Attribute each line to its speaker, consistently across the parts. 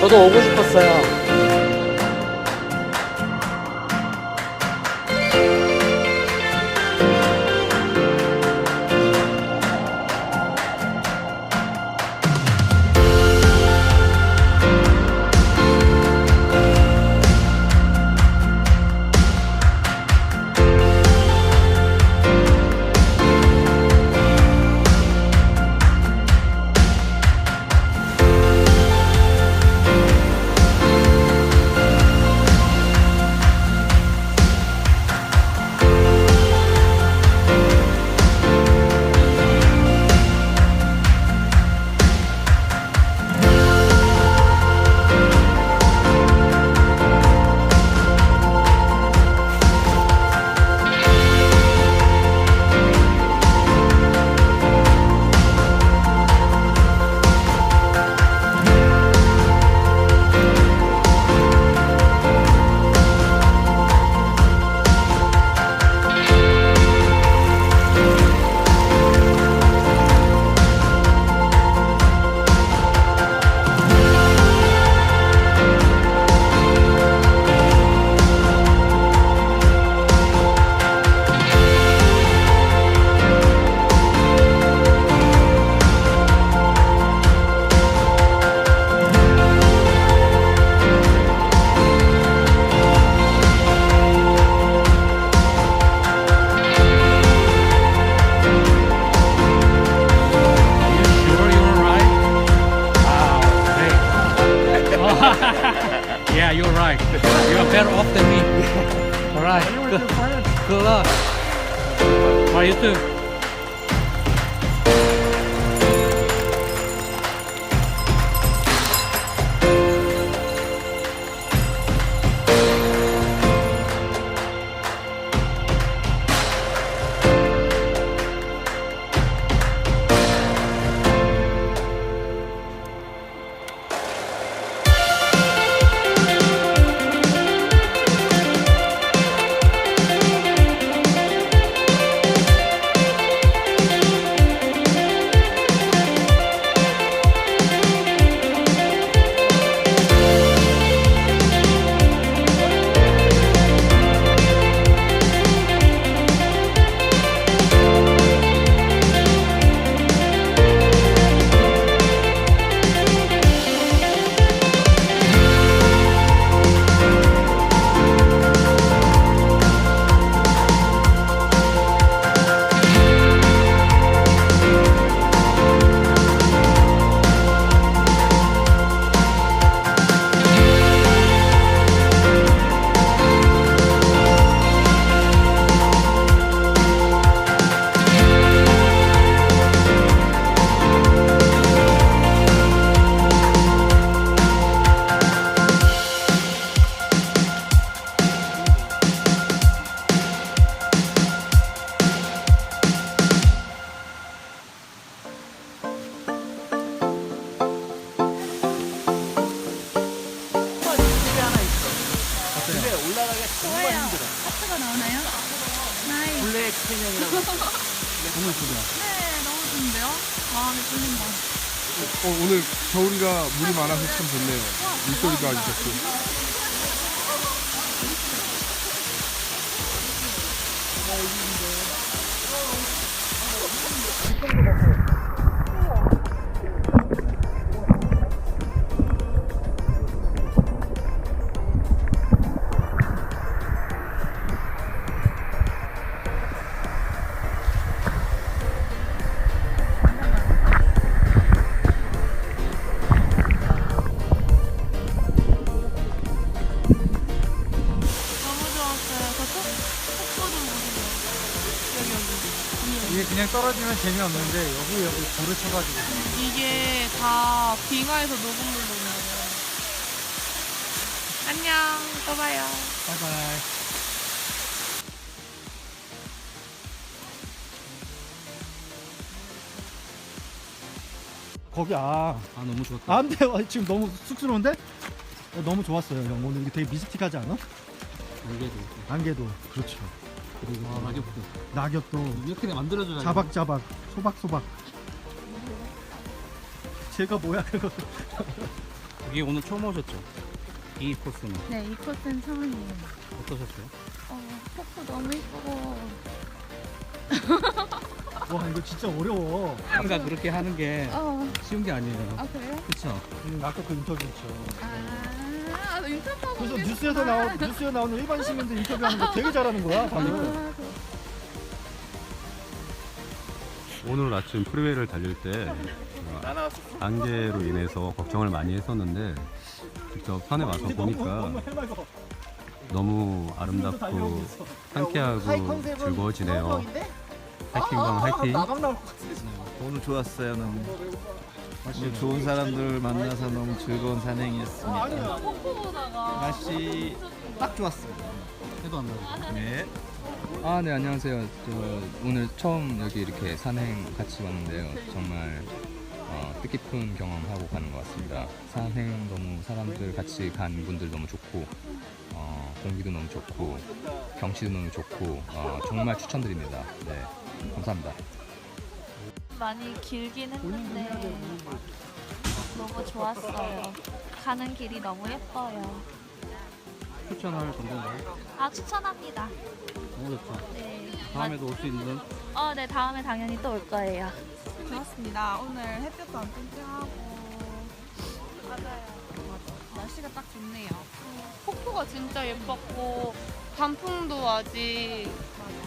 Speaker 1: 저도 오고 싶었어요.
Speaker 2: 对。
Speaker 3: 좋아요. 하트가 나오나요? 나이.
Speaker 1: 블랙 캐년이라고.
Speaker 2: 정말 좋아.
Speaker 3: 네, 너무 좋은데요? 마음이 뚫린다.
Speaker 4: 어, 오늘 겨울이라 물이 많아서 참 좋네요. 물소리도 아주 좋고.
Speaker 1: 이게 그냥 떨어지면 재미없는데 여기 여기 불을 쳐가지고.
Speaker 3: 이게 다 빙하에서 녹은 물로 오는 거예요. 안녕. 또 봐요.
Speaker 1: 바이바이.
Speaker 5: 거기 아
Speaker 2: 아 너무 좋았다.
Speaker 5: 안돼 지금 너무 쑥스러운데 어, 너무 좋았어요 형 오늘 이게 되게 미스틱하지 않아?
Speaker 2: 안개도
Speaker 5: 안개도 그렇죠
Speaker 2: 그리고 아, 낙엽도
Speaker 5: 낙엽도
Speaker 2: 이렇게 만들어줘야
Speaker 5: 자박자박 소박소박 제가 뭐야 그거.
Speaker 1: 여기 오늘 처음 오셨죠? 이 코스는
Speaker 4: 네, 이 코스는 처음이에요.
Speaker 1: 어떠셨어요?
Speaker 4: 어, 폭포 너무 이쁘고.
Speaker 5: 와 이거 진짜 어려워.
Speaker 1: 뭔가 그렇게 하는 게
Speaker 4: 어,
Speaker 1: 쉬운 게 아니에요.
Speaker 4: 아, 그래요?
Speaker 1: 그렇죠?
Speaker 5: 음, 아까 그 인터뷰 있죠.
Speaker 4: 아, 인터뷰하고
Speaker 5: 그래서. 뉴스에서 나오 뉴스에 나오는 일반 시민들 인터뷰하는 거 되게 잘하는 거야. 방금.
Speaker 4: 아, 그-
Speaker 6: 오늘 아침 프리웨이를 달릴 때 안개로 인해서 걱정을 많이 했었는데 직접 산에 와서 보니까 너무 아름답고 상쾌하고 즐거워지네요. 하이킹방 화이팅!
Speaker 5: 나방 나올 것 같아.
Speaker 7: 오늘 좋았어요 너무 오늘 좋은 사람들 만나서 너무 즐거운 산행이었습니다
Speaker 4: 폭포 보다가.
Speaker 7: 날씨 딱 좋았습니다
Speaker 1: 해도 안 나요.
Speaker 7: 네.
Speaker 8: 아, 네, 안녕하세요. 저 오늘 처음 여기 이렇게 산행 같이 왔는데요. 정말 어, 뜻깊은 경험하고 가는 것 같습니다. 산행 너무 사람들 같이 간 분들 너무 좋고, 어, 공기도 너무 좋고, 경치도 너무 좋고, 어, 정말 추천드립니다. 네, 감사합니다.
Speaker 9: 많이 길긴 했는데 너무 좋았어요. 가는 길이 너무 예뻐요.
Speaker 1: 추천할 정도인가요?
Speaker 9: 아 추천합니다.
Speaker 1: 너무 좋죠.
Speaker 9: 네.
Speaker 1: 다음에도 올 수 있는
Speaker 9: 어, 네 다음에 당연히 또 올 거예요.
Speaker 4: 좋았습니다. 오늘 햇볕도 안 쨍쨍하고. 맞아요. 날씨가 딱 좋네요. 폭포가 진짜 예뻤고, 단풍도 아직,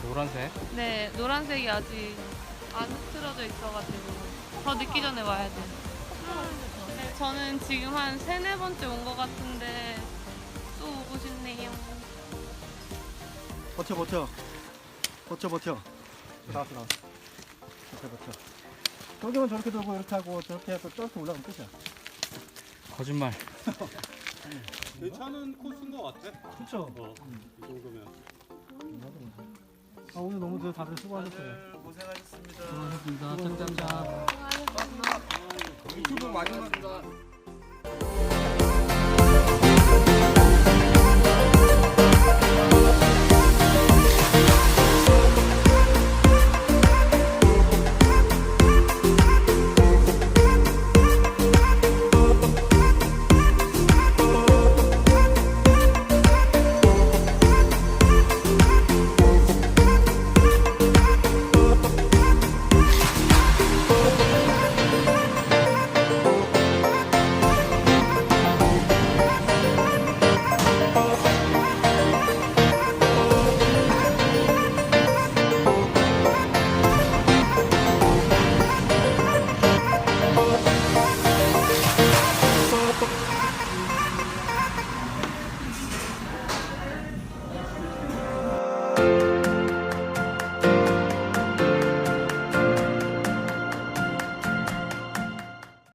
Speaker 1: 노란색
Speaker 4: 네, 노란색이 아직 안 흐트러져 있어가지고, 더 늦기 전에 와야 돼. 네, 저는 지금 한 세네 번째 온 것 같은데, 또 오고 싶네요.
Speaker 5: 버텨 버텨. 버텨 버텨. 나왔어 나왔어. 버텨 버텨. 저기만 저렇게 돌고 이렇게 하고 저렇게 해서 저렇게 올라가면 끝이야.
Speaker 1: 거짓말.
Speaker 3: 괜찮은 코스인 것 같아.
Speaker 5: 그렇죠.
Speaker 3: 이 정도면.
Speaker 5: 아, 오늘 너무 들- 다들 수고하셨어요.
Speaker 7: 고생하셨습니다.
Speaker 1: 수고하셨습니다. 짱짱짱.
Speaker 3: 유튜브 마지막.